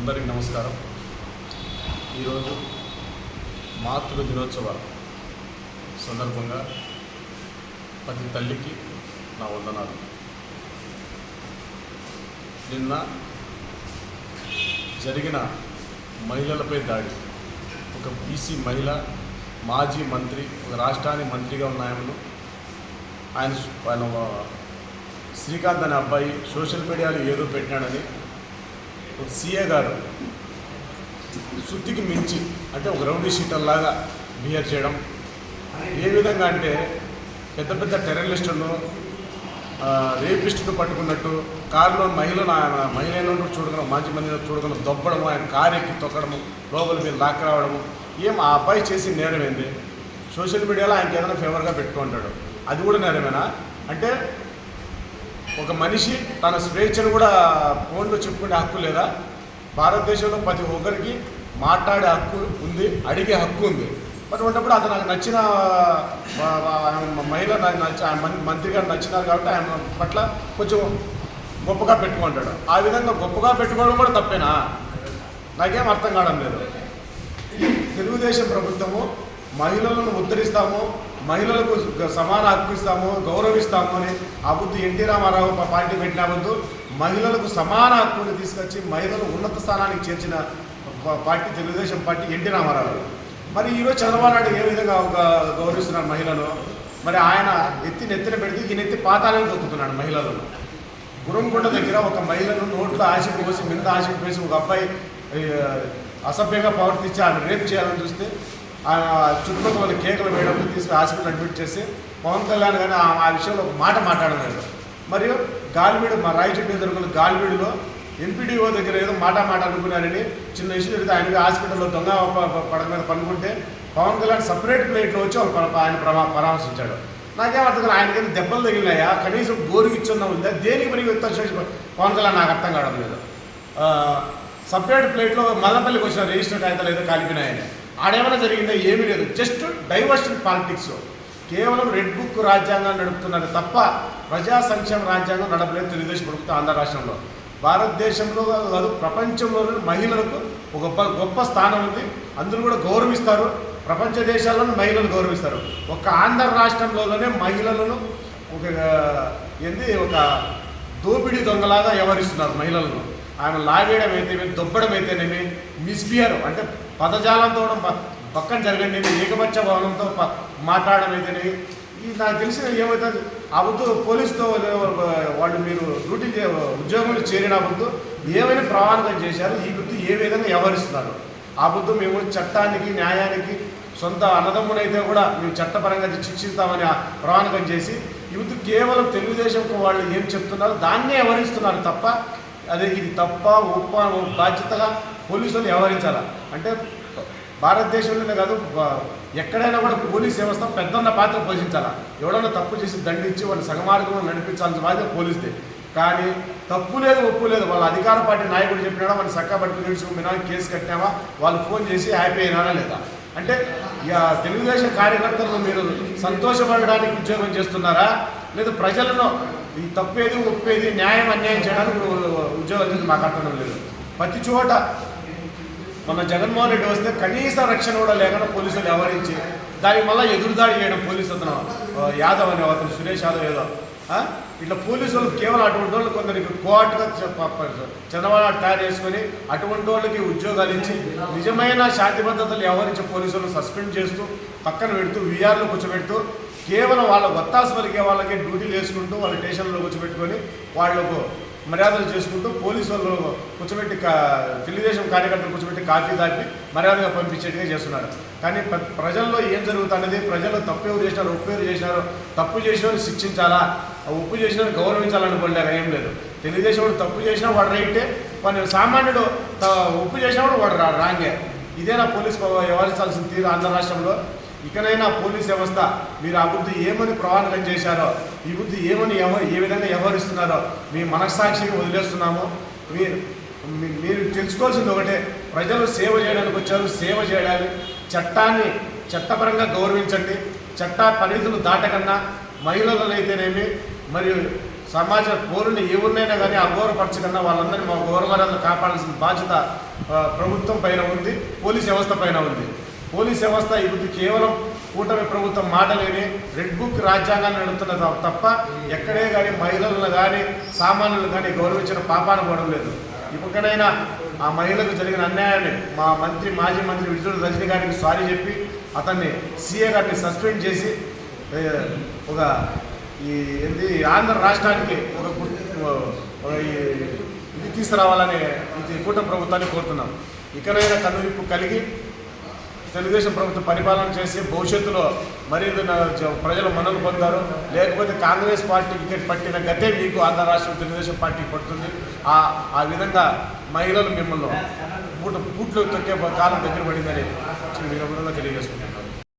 అందరికీ నమస్కారం. ఈరోజు మాతృ దినోత్సవ సందర్భంగా ప్రతి తల్లికి నా వందనాలు. నిన్న జరిగిన మహిళలపై దాడి. ఒక బీసీ మహిళ మాజీ మంత్రి ఒక రాష్ట్రానికి మంత్రిగా ఉన్న ఆయనను ఆయన ఆయన శ్రీకాంత్ అనే అబ్బాయి సోషల్ మీడియాలో ఏదో పెట్టినాడని ఒక సీఏ గారు శుద్ధికి మించి అంటే ఒక రౌడీ షీటర్లాగా బిహేవ్ చేయడం. ఏ విధంగా అంటే పెద్ద పెద్ద టెర్రరిస్టులను రేపిస్టును పట్టుకున్నట్టు కారులో మహిళను ఆయన మహిళను చూడగలం మంచి మంది చూడగలం దొబ్బడము ఆయన కారు ఎక్కి తొక్కడము లోపల లాక్ రావడం ఏం ఆ అబ్బాయి చేసి నేరమైంది? సోషల్ మీడియాలో ఆయనకి ఏదైనా ఫేవర్గా పెట్టుకుంటాడు. అది కూడా నేరమేనా? అంటే ఒక మనిషి తన స్వేచ్ఛను కూడా ఫోన్లో చెప్పుకునే హక్కు లేదా? భారతదేశంలో ప్రతి ఒక్కరికి మాట్లాడే హక్కు ఉంది అడిగే హక్కు ఉంది. అటువంటిప్పుడు అతను నాకు నచ్చిన మహిళ మంత్రి గారు నచ్చినారు కాబట్టి ఆయన పట్ల కొంచెం గొప్పగా పెట్టుకుంటాడు. ఆ విధంగా గొప్పగా పెట్టుకోవడం కూడా తప్పేనా? నాకేం అర్థం కావడం లేదు. తెలుగుదేశం ప్రభుత్వము మహిళలను ఉద్ధరిస్తాము మహిళలకు సమాన హక్కు ఇస్తాము గౌరవిస్తాము అని ఆ బుద్ధి ఎన్టీ రామారావు పార్టీ పెట్టిన బుద్ధు. మహిళలకు సమాన హక్కుని తీసుకొచ్చి మహిళలు ఉన్నత స్థానానికి చేర్చిన party Telugu Desam party NT Rama Rao. మరి ఈరోజు చంద్రబాబు నాయుడు ఏ విధంగా ఒక గౌరవిస్తున్నారు మహిళను? మరి ఆయన ఎత్తి నెత్తిన పెడితే ఈ నెత్తి పాతాలని దొక్కుతున్నాడు మహిళలను గురంకొండ దగ్గర ఒక మహిళను నోట్లో ఆశకు పోసి మింద ఆశకు పోసి ఒక అబ్బాయి అసభ్యంగా ప్రవర్తించి ఆమె రేప్ చేయాలని చూస్తే చుట్టుపక్కల వాళ్ళ కేకలు వేయడం తీసుకుని హాస్పిటల్ అడ్మిట్ చేసి పవన్ కళ్యాణ్ కానీ ఆ విషయంలో ఒక మాట మాట్లాడలేదు. మరియు గాలివీడు మా రాయచోటి జరుగుతున్న గాలివీడులో ఎంపీడీఓ దగ్గర ఏదో మాట మాట అనుకున్నారని చిన్న ఇష్యూ జరిగితే ఆయన హాస్పిటల్లో దొంగ పడక మీద పనుకుంటే పవన్ కళ్యాణ్ సపరేట్ ప్లేట్లో వచ్చి ప- ఆయన ప్రమా పరామర్శించాడు. నాకేం అర్థం కాదు ఆయనకి దెబ్బలు తగిలినాయా? కనీసం గోరు ఇచ్చున్నా ఉందా? దేనికి మరి ఎంత చేసి పవన్ కళ్యాణ్ నాకు అర్థం కావడం లేదు. సపరేట్ ప్లేట్లో మదనపల్లికి వచ్చిన రిజిస్టర్ అయితే ఏదో కాలిపినాయని ఆడేమైనా జరిగిందా ఏమీ లేదు. జస్ట్ డైవర్షన్ పాలిటిక్స్ కేవలం రెడ్ బుక్ రాజ్యాంగం నడుపుతున్నారు తప్ప ప్రజా సంక్షేమ రాజ్యాంగం నడపలేదు తెలుగుదేశం ప్రభుత్వం ఆంధ్ర రాష్ట్రంలో. భారతదేశంలో కాదు ప్రపంచంలోనే మహిళలకు ఒక గొప్ప గొప్ప స్థానం ఉంది. అందరూ కూడా గౌరవిస్తారు. ప్రపంచ దేశాలను మహిళలు గౌరవిస్తారు. ఒక ఆంధ్ర రాష్ట్రంలోనే మహిళలను ఒక ఏంది ఒక దోపిడీ దొంగలాగా వ్యవహరిస్తున్నారు మహిళలను. ఆమె లాగేయడం అయితేనేమి దొబ్బడం అయితేనేమి మిస్బియర్ అంటే పదజాలంతో పక్కన జరగండి ఏకపక్ష భవనంతో ప- మాట్లాడడం ఈ నాకు తెలిసిన ఏమవుతుంది ఆ పోలీసుతో వాళ్ళు మీరు డ్యూటీ ఉద్యోగంలో చేరిన బుద్ధు ఏమైనా ప్రమాణకం చేశారు ఈ బుద్ధు ఏ విధంగా వ్యవహరిస్తున్నారు? ఆ మేము చట్టానికి న్యాయానికి సొంత అన్నదమ్మునైతే కూడా మేము చట్టపరంగా శిక్షిస్తామని ఆ ప్రమాణకం చేసి ఈ కేవలం తెలుగుదేశం వాళ్ళు ఏం చెప్తున్నారో దాన్నే వ్యవహరిస్తున్నారు తప్ప అదే ఇది తప్ప ఒప్ప బాధ్యతగా పోలీసులు వ్యవహరించాలా? అంటే భారతదేశంలోనే కాదు ఎక్కడైనా కూడా పోలీస్ వ్యవస్థ పెద్దన్న పాత్ర పోషించాలా? ఎవడన్నా తప్పు చేసి దండించి వాళ్ళు సగమార్గంలో నడిపించాల్సిన బాధ్యత పోలీసుదే. కానీ తప్పు లేదు ఒప్పు లేదు. వాళ్ళ అధికార పార్టీ నాయకుడు చెప్పినాడా వాళ్ళు చక్క పట్టుకుని నేర్చుకున్నా కేసు కట్టామా వాళ్ళు ఫోన్ చేసి హ్యాపీ అయినారా లేదా? అంటే ఇక తెలుగుదేశం కార్యకర్తలను మీరు సంతోషపడడానికి ఉద్యోగం చేస్తున్నారా? లేదా ప్రజలను ఈ తప్పేది ఒప్పేది న్యాయం అన్యాయం చేయడానికి ఉద్యోగం మాకు అర్థం లేదు. ప్రతి చోట మన జగన్మోహన్ రెడ్డి వస్తే కనీస రక్షణ కూడా లేకుండా పోలీసులు వ్యవహరించి దాని వల్ల ఎదురుదాడి చేయడం పోలీసు అతను యాదవ్ అనే అతను సురేష్ యాదవ్ ఏదో. ఇట్లా పోలీసు వాళ్ళు కేవలం అటువంటి వాళ్ళు కొందరికి కోర్టుగా చంద్రబాబు తయారు చేసుకొని అటువంటి వాళ్ళకి ఉద్యోగాలు ఇచ్చి నిజమైన శాంతి భద్రతలు వ్యవహరించే పోలీసులను సస్పెండ్ చేస్తూ పక్కన పెడుతూ వీఆర్లో కూర్చోబెడుతూ కేవలం వాళ్ళ వత్తాసు పలికే వాళ్ళకి డ్యూటీలు వేసుకుంటూ వాళ్ళ స్టేషన్లో కూర్చోబెట్టుకొని వాళ్ళకు మర్యాదలు చేసుకుంటూ పోలీసు వాళ్ళు కూర్చోబెట్టి తెలుగుదేశం కార్యకర్తలు కూర్చోబెట్టి కాఫీ దాటి మర్యాదగా పంపించేట్టుగా చేస్తున్నారు. కానీ ప్ర- ప్రజల్లో ఏం జరుగుతున్నది? ప్రజలు తప్పు ఎవరు చేసినారు? ఉప్పు ఎవరు చేసినారు? తప్పు చేసిన శిక్షించాలా? ఆ ఉప్పు చేసినారు గౌరవించాలనుకోలేరు ఏం లేదు. తెలుగుదేశం వాడు తప్పు చేసినా వాడు రైటే వాడు సామాన్యుడు త- ఉప్పు చేసినప్పుడు వాడు వాడు రాంగే. ఇదేనా పోలీస్ వ్యవహరించాల్సిన తీరు ఆంధ్ర రాష్ట్రంలో? ఇకనైనా పోలీస్ వ్యవస్థ మీరు ఆ బుద్ధి ఏమని ప్రవాహకం చేశారో ఈ బుద్ధి ఏమని ఏ విధంగా వ్యవహరిస్తున్నారో మీ మనస్సాక్షిని వదిలేస్తున్నాము. మీరు మీరు తెలుసుకోవాల్సింది ఒకటే ప్రజలు సేవ చేయడానికి వచ్చారు సేవ చేయాలి. చట్టాన్ని చట్టపరంగా గౌరవించండి. చట్ట పరిధులు దాటకన్నా మహిళలనైతేనేమి మరియు సమాజ పౌరుని ఎవరినైనా కానీ అఘోరపరచకుండా వాళ్ళందరినీ మా గౌరవాలను కాపాడాల్సిన బాధ్యత ప్రభుత్వం పైన ఉంది పోలీస్ వ్యవస్థ పైన ఉంది. పోలీస్ వ్యవస్థ ఇప్పుడు కేవలం కూటమి ప్రభుత్వం మాటలేని రెడ్ బుక్ రాజ్యాంగాన్ని నడుపుతున్నది తప్ప ఎక్కడే కానీ మహిళలను కానీ సామాన్యులు కానీ గౌరవించిన పాపాన పోవడం లేదు. ఇప్పటికైనా ఆ మహిళకు జరిగిన అన్యాయాన్ని మా మంత్రి మాజీ మంత్రి విడుదల రజనీ గారికి సారీ చెప్పి అతన్ని సీఏ గారిని సస్పెండ్ చేసి ఒక ఈ ఏంది ఆంధ్ర రాష్ట్రానికి ఒక ఇది తీసుకురావాలని ఇది కూటమి ప్రభుత్వాన్ని కోరుతున్నాం. ఇకనైనా కనువిప్పు కలిగి తెలుగుదేశం ప్రభుత్వం పరిపాలన చేసి భవిష్యత్తులో మరింత ప్రజలు మన్నలు పొందారు. లేకపోతే కాంగ్రెస్ పార్టీ వికెట్ పట్టిన గతే మీకు ఆంధ్ర రాష్ట్రం తెలుగుదేశం పార్టీకి పడుతుంది. ఆ ఆ విధంగా మహిళలు మిమ్మల్ని పూట పూట్లు తొక్కే కాలం దగ్గర పడిందని ఈ విధంగా తెలియజేసుకుంటున్నాను.